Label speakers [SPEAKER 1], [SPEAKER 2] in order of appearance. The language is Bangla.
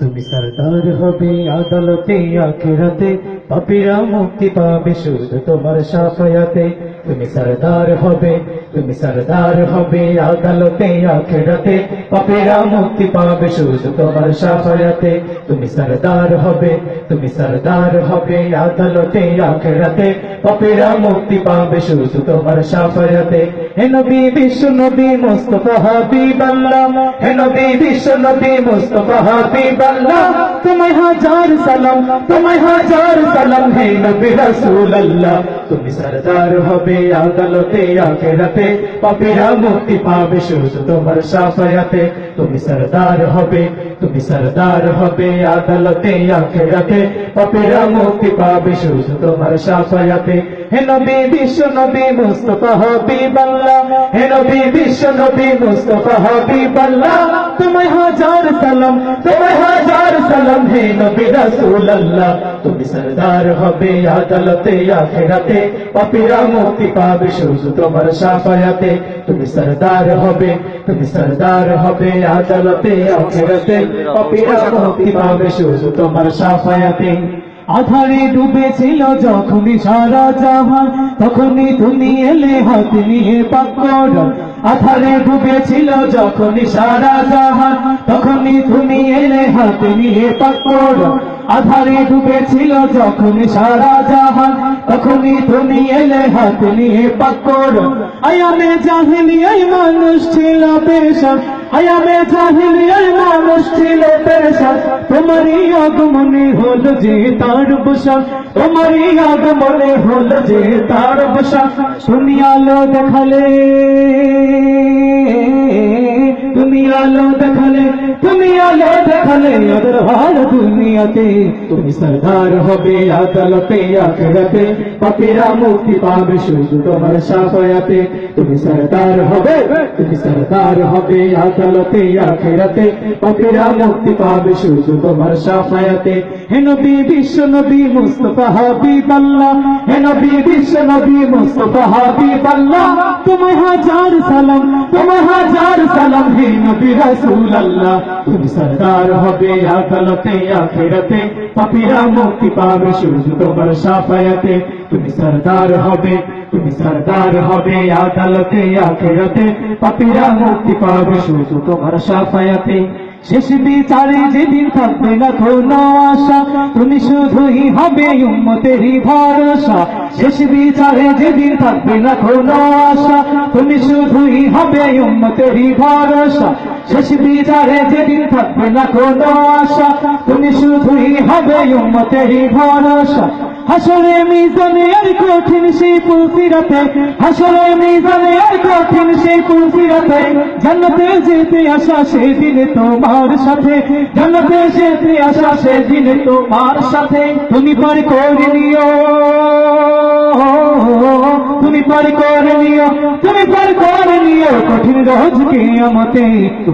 [SPEAKER 1] তুমি সরদার হবে আদালতে আখেরাতে পাপীরা মুক্তি পাবে শুধু তোমার সাফায়াতে। তুমি সরদার হবে, তুমি সরদার হবে আদালতে, আখেরাতে। পাপীরা মুক্তি পাবে শুধু তোমার সাফায়াতে। তুমি সরদার হবে, তুমি সরদার হবে আদালতে, আখেরাতে। পাপীরা মুক্তি পাবে শুধু তোমার সাফায়াতে। হে নবী বিশ্ব নবী মুস্তফা হাবিব আল্লাহ, হে নবী বিশ্ব নবী মুস্তফা হাবিব আল্লাহ। তোমায় হাজার সালাম, তোমায় হাজার সালাম হে নবী রাসূল আল্লাহ তুমি সরদার হবে আদালতে, আখেরাতে। পাপীরা মুক্তি পাবে শুধু তোমার সাফায়াতে। তুমি সরদার হবে, তুমি সরদার হবে আদালতে, আখেরাতে। পাপীরা মুক্তি পাবে শুধু তোমার সাফায়াতে। হে নবী বিশ্ব নবী মুস্তফা হাবিব আল্লাহ হে নবী বিশ্ব নবী মুস্তফা হাবিব আল্লাহ তোমায় হাজার সালাম, তোমায় হাজার সালাম হে নবী রাসূল আল্লাহ তুমি সরদার হবে আদালতে, আখেরাতে। পাপীরা মুক্তি পাবে শুধু তোমার সাফায়াতে। তুমি সরদার হবে তুমি সরদার হবে আদালতে, আখেরাতে। পাপীরা মুক্তি পাবে শুধু তোমার সাফায়াতে। আধারে ডুবেছিল যখনই সারা জাহান, তখনই তুমি এলে হাত নিয়ে পাকড় আধারে ডুবেছিল যখনই সারা জাহান, তখনই তুমি এলে হাত নিয়ে পাকড় আধারে ডুবেছিল যখন সারা জাহান, তখনই তুমি এলে হাত নিয়ে পাকড় আয়ামে জাহিলিয়ায় মানুষ ছিল পেশা আয়ামে জাহিলিয়ায় মানুষ ছিল পেশা তোমারই আগমনে হল যে তার বসা তোমারই আগমনে হল যে তার বসা তুমি আলো দেখালে, তুমি আলো দেখালে, তুমি আলো দেখালে আদর হার দুনিয়াতে তুমি সরদার হবে আদালতে আখেরাতে পাপীরা মুক্তি পাবে শুধু তোমার সাফায়াতে তুমি সরদার হবে তুমি সরদার হবে আদালতে আখেরাতে পাপীরা মুক্তি পাবে শুধু তোমার সাফায়াতে হে নবী বিশ্ব নবী মুস্তফা হাবিব আল্লাহ হে নবী বিশ্ব নবী মুস্তফা হাবিব আল্লাহ তোমায় হাজার সালাম তোমায় হাজার সালাম হে নবী রাসূল আল্লাহ তুমি সরদার হবে আদালতে, আখেরাতে। পাপীরা মুক্তি পাবে, শুধু তোমার সাফায়াতে। তুমি সরদার হবে, তুমি সরদার হবে আদালতে, আখেরাতে। পাপীরা মুক্তি পাবে, শুধু তোমার সাফায়াতে। শেষ বিচারে যেদিন থাকবে না আশা, তুমি শুধুই হবে উম্মতেরই ভরসা। শেষ বিচারে যেদিন থাকবে না আশা, তুমি শুধুই হবে উম্মতেরই ভরসা। শেষ বিচারে যেদিন থাকবে না কোনো আশা, তুমি শুধুই হবে উম্মতেরই ভরসা। হাসরে মিজানে আর কঠিন সেই পুলসিরাতে হাসরে মিজানে আর কঠিন সেই পুলসিরাতে জান্নাতে যেতে আসা সেই দিনে তোমার সাথে, জান্নাতে যেতে আসা সেই দিনে তোমার সাথে। তুমি পার করে নিও, তুমি পার করে নিও, তুমি পার করে নিও কঠিন রোজ কিয়ামতে তুমি